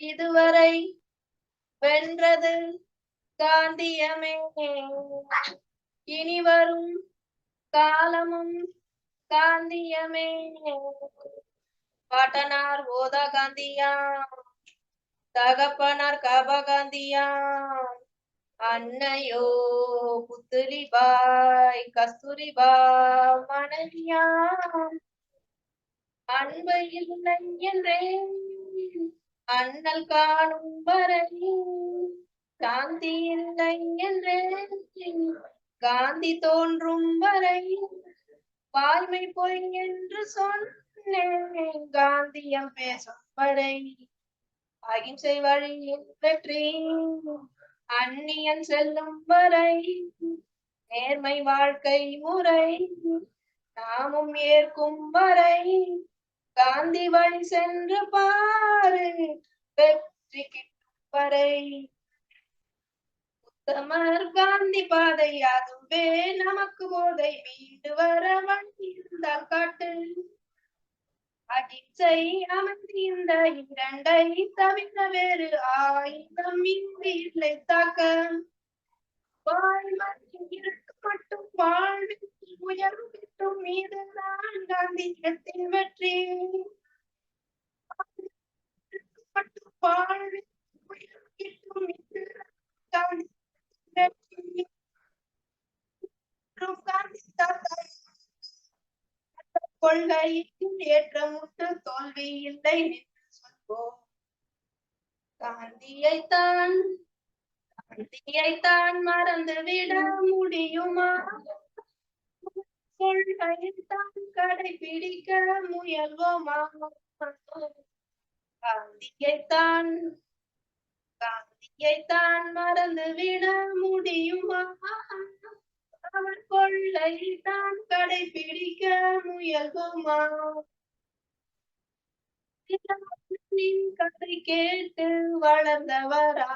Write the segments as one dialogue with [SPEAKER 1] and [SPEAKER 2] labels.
[SPEAKER 1] இதுவரை வென்றது காந்தியமே. இனி வரும் காலமும் காந்தியமே. பாட்டனார் ஓதா காந்தியா தகப்பனார் கபகாந்தியா அன்னையோ புத்துலிபாய் கஸ்தூரிபா மனைவியா அன்பு இல்லை என்றேன் அண்ணல் காணும் வரை சாந்தி இல்லை காந்தி தோன்றும் வரை வாய்மை பொய் என்று சொன்னேன். காந்தியம் பேசும் வரை அகிம்சை வழியின் வெற்றி அந்நியன் செல்லும் வரை நேர்மை வாழ்க்கை முறை நாமும் ஏற்கும் வரை காந்தி வழி சென்று பாரு வெற்றி கிட்டும் வரை உத்தமர் காந்தி பாதை அதுவே நமக்கு போதை. மீண்டு வர வழி இருந்தால் காட்டு. அகிம்சை அமர்ந்து இரண்டை தவிர வேறு ஆயுதம் இங்கு இல்லை தாக்க. வாழ்வன் இருக்க மட்டும் வாழ்வில் உயர்வு கிட்டும் மீதுதான் காந்தியத்தின் வெற்றி மட்டும் வாழ்வில் மீதுதான் காந்தியத்தின் வெற்றி மற்றும் கொள்கையில் ஏற்றமுற்று தோல்வி இல்லை என்று சொல்வோம். காந்தியைத்தான் காந்தியைத்தான் மறந்துவிட முடியுமா? கொள்கையைத்தான் கடைபிடிக்க முயல்வோமா? காந்தியைத்தான் காந்தியைத்தான் மறந்துவிட முடியுமா? அவர் கொள்ளை தான் கடைபிடிக்க முயல்வோமா? கதை கேட்டு வளர்ந்தவரா?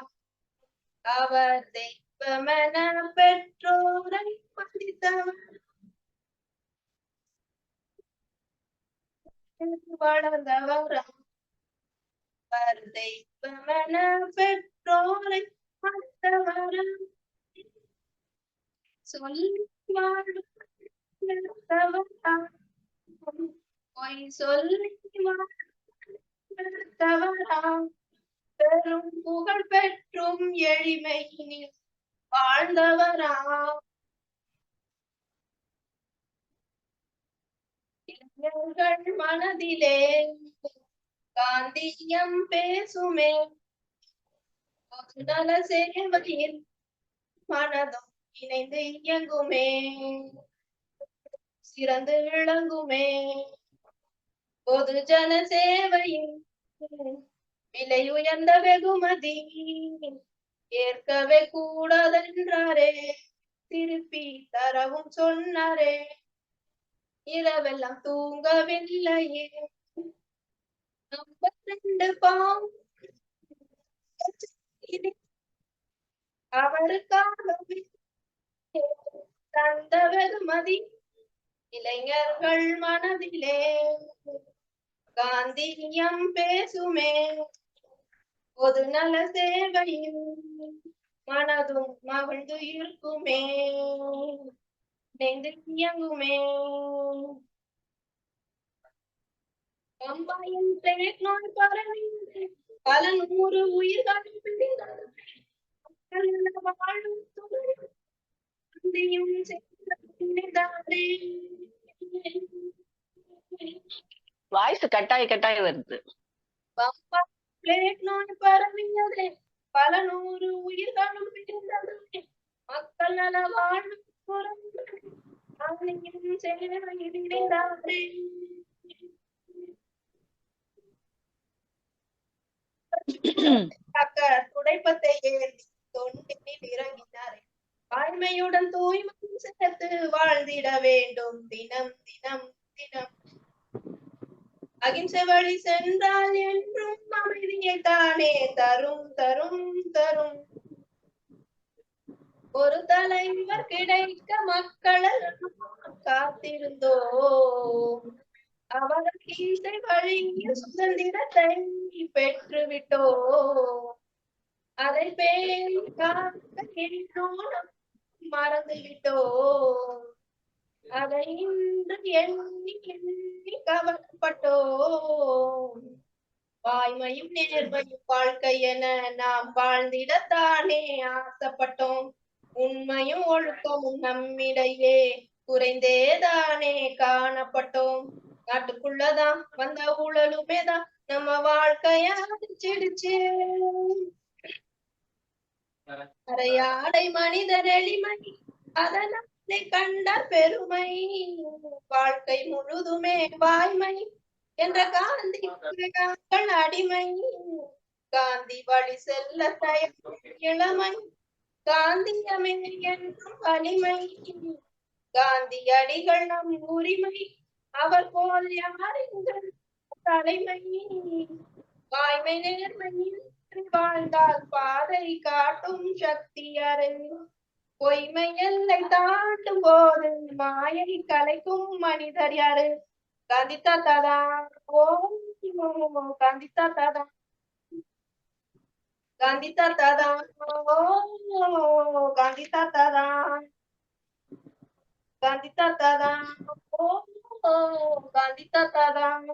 [SPEAKER 1] அவர் தெய்வமென பெற்றோரை மதித்தவர். வளர்ந்தவரா அவர். பெற்றோரை மதித்தவரா பொய் சொல்லி பெரும் புகழ் பெற்றும் எளிமையினில் வாழ்ந்தவராம் இளைஞர்கள் மனதிலே காந்தியம் பேசுமே. பொதுநல சேவையில் மனதும் இணைந்து இயங்குமே. சிறந்து விளங்குமே. பொது ஜன சேவையில் விலை உயர்ந்த வெகுமதி. ஏற்கவே கூடாதென்றாரே. திருப்பி தரவும் சொன்னாரே. இரவெல்லாம் தூங்கவில்லையே. ரெண்டு பாம் அவருக்காகவே தந்த வெகுமதி இளைஞர்கள் மனதிலே காந்தியம் பேசுமே. பொது நல சேவையில் மனதும் மகிழ்ந்து இருக்குமே நெந்து இயங்குமே பம்பாயின் பிளேக் நோய் பல நூறு உயிர்கள் வாழும்
[SPEAKER 2] வாய்ஸ் கட்டாய் கட்டாய் வருது.
[SPEAKER 1] பம்பாய் நோய் பரவியதே பல நூறு உயிர்களும் பிடிந்தது மக்கள் நல வாழும் துடைப்பத்தை ஏந்தி தொண்டினில் இறங்கினாரே வாய்மையுடன் தூய்மையும் சேர்த்து வாழ்ந்திட வேண்டும் தினம் தினம் தினம் அகிம்சை வழி சென்றால் என்றும் அமைதியை தானே தரும் தரும் தரும். ஒரு தலைவர் கிடைக்க மக்கள் காத்திருந்தோம். அவர்கள் இசை வழங்கிய சுதந்திரத்தை பெற்றுவிட்டோ அதை பேணி காக்க அதை இன்று எண்ணி எண்ணி கவலைப்பட்டோ வாய்மையும் நேர்மையும் வாழ்க்கை என நாம் வாழ்ந்திடத்தானே ஆசைப்பட்டோம். உண்மையும் ஒழுக்கமும் நம்மிடையே குறைந்தேதானே காணப்பட்டோம். நாட்டுக்குள்ளதான் வந்த ஊழலுமே தான் நம்ம வாழ்க்கைய அடிச்சிடுச்சு அரையாடை மனிதர் எளிமை அதனாலே கண்ட பெருமை. வாழ்க்கை முழுதுமே வாய்மை என்ற காந்தி அடிமை. காந்தி வழி செல்ல தயார் இளமை. காந்தியமே என்றும் வலிமை காந்தி நம் உரிமை. அவர் போல் யார் எங்கள் தலைமை? வாய்மை நேர்மையில் வாழ்ந்தால் பாதை காட்டும் சக்தி அறை பொய்மை எல்லை தாண்டும் போது மாயை கலைக்கும் மனிதர் யாரு? காந்தி தாத்தாதா ஓ Gandhi தாத்தாதா Candita Tada. Oh, Candita Tada. Candita Tada. Oh, Candita Tada.